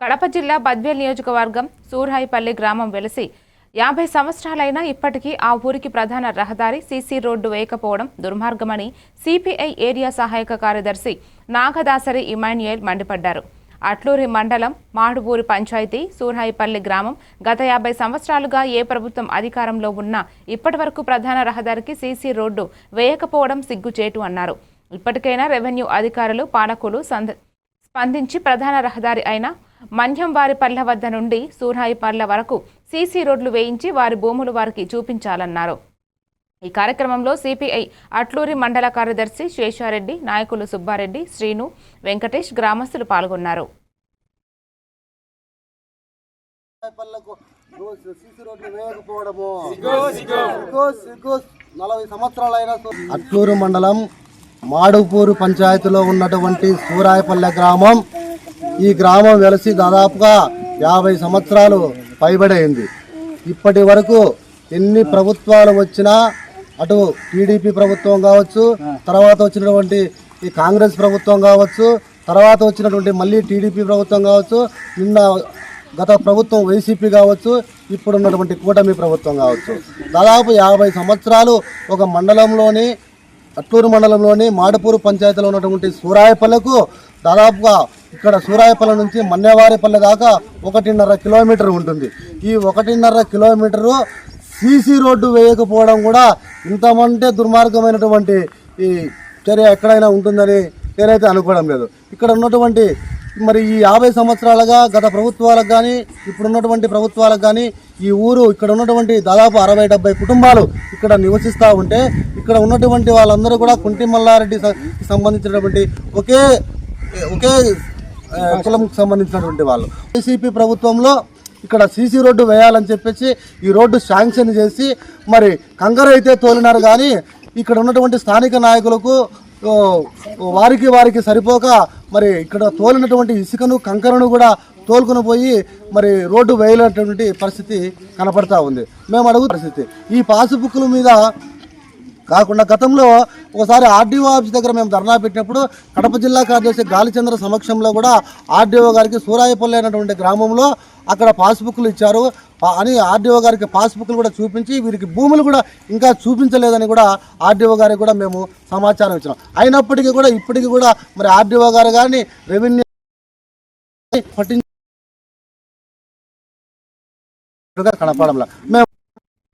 కడప జిల్లా బద్వేల్ నియోజకవర్గం సూర్హాయిపల్లి గ్రామం వెలిసి యాభై సంవత్సరాలైనా ఇప్పటికీ ఆ ఊరికి ప్రధాన రహదారి సీసీ రోడ్డు వేయకపోవడం దుర్మార్గమని సిపిఐ ఏరియా సహాయక కార్యదర్శి నాగదాసరి ఇమాన్యుయల్ మండిపడ్డారు. అట్లూరి మండలం మాడుబూరి పంచాయతీ సూర్హాయిపల్లి గ్రామం గత యాభై సంవత్సరాలుగా ఏ ప్రభుత్వం అధికారంలో ఉన్నా ఇప్పటివరకు ప్రధాన రహదారికి సీసీ రోడ్డు వేయకపోవడం సిగ్గుచేటు అన్నారు. ఇప్పటికైనా రెవెన్యూ అధికారులు పాలకులు సంద స్పందించి ప్రధాన రహదారి అయిన మన్యంవారిపల్లె వద్ద నుండి సూర్హాయిపల్లె వరకు సీసీ రోడ్లు వేయించి వారి భూములు వారికి చూపించాలన్నారు. ఈ కార్యక్రమంలో సిపిఐ అట్లూరి మండల కార్యదర్శి శేషారెడ్డి నాయకులు సుబ్బారెడ్డి శ్రీను వెంకటేష్ గ్రామస్తులు పాల్గొన్నారు. అట్లూరు మండలం మాడుపూరు పంచాయతీలో ఉన్నటువంటి సూరాయపల్లె గ్రామం ఈ గ్రామం వెలసి దాదాపుగా యాభై సంవత్సరాలు పైబడైంది. ఇప్పటి వరకు ఎన్ని ప్రభుత్వాలు వచ్చినా అటు టీడీపీ ప్రభుత్వం కావచ్చు తర్వాత వచ్చినటువంటి ఈ కాంగ్రెస్ ప్రభుత్వం కావచ్చు తర్వాత వచ్చినటువంటి మళ్ళీ టీడీపీ ప్రభుత్వం కావచ్చు నిన్న గత ప్రభుత్వం వైసీపీ కావచ్చు ఇప్పుడు ఉన్నటువంటి కూటమి ప్రభుత్వం కావచ్చు. దాదాపు యాభై సంవత్సరాలు ఒక మండలంలోని అట్టూరు మండలంలోని మాడపూరు పంచాయతీలో ఉన్నటువంటి సూరాయపల్లకు దాదాపుగా ఇక్కడ సూరాయపల్లి నుంచి మన్నేవారిపల్లి దాకా ఒకటిన్నర కిలోమీటర్ ఉంటుంది. ఈ ఒకటిన్నర కిలోమీటరు సీసీ రోడ్డు వేయకపోవడం కూడా ఇంతమంటే దుర్మార్గమైనటువంటి ఈ చర్య ఎక్కడైనా ఉంటుందని నేనైతే అనుకోవడం లేదు. ఇక్కడ ఉన్నటువంటి మరి ఈ యాభై సంవత్సరాలుగా గత ప్రభుత్వాలకు కానీ ఇప్పుడు ఉన్నటువంటి ప్రభుత్వాలకు కానీ ఈ ఊరు ఇక్కడ ఉన్నటువంటి దాదాపు అరవై డెబ్బై కుటుంబాలు ఇక్కడ నివసిస్తూ ఉంటే ఇక్కడ ఉన్నటువంటి వాళ్ళందరూ కూడా కుంటి మల్లారెడ్డి సంబంధించినటువంటి ఒకే ఒకే కులంకి సంబంధించినటువంటి వాళ్ళు. వైసీపీ ప్రభుత్వంలో ఇక్కడ సీసీ రోడ్డు వేయాలని చెప్పేసి ఈ రోడ్డు శాంక్షన్ చేసి మరి కంగారు అయితే తోలినారు కానీ ఇక్కడ ఉన్నటువంటి స్థానిక నాయకులకు వారికి వారికి సరిపోక మరి ఇక్కడ తోలినటువంటి ఇసుకను కంకరను కూడా తోలుకుని పోయి మరి రోడ్డు వేయలేటువంటి పరిస్థితి కనపడతా ఉంది. మేము అడుగు పరిస్థితి ఈ పాసుబుక్ల మీద కాకుండా గతంలో ఒకసారి ఆర్డీఓ ఆఫీస్ దగ్గర మేము ధర్నా పెట్టినప్పుడు కడప జిల్లా కార్యదర్శి గాలిచంద్ర సమక్షంలో కూడా ఆర్డీఓ గారికి సూరాయపల్లి అనేటువంటి గ్రామంలో అక్కడ పాస్బుక్లు ఇచ్చారు. అని ఆర్డీఓ గారికి పాస్బుక్లు కూడా చూపించి వీరికి భూములు కూడా ఇంకా చూపించలేదని కూడా ఆర్డీఓ గారికి కూడా మేము సమాచారం ఇచ్చినాం. అయినప్పటికీ కూడా ఇప్పటికీ కూడా మరి ఆర్డీఓ గారు కానీ రెవెన్యూ పట్టించ కనపడంలా. మేము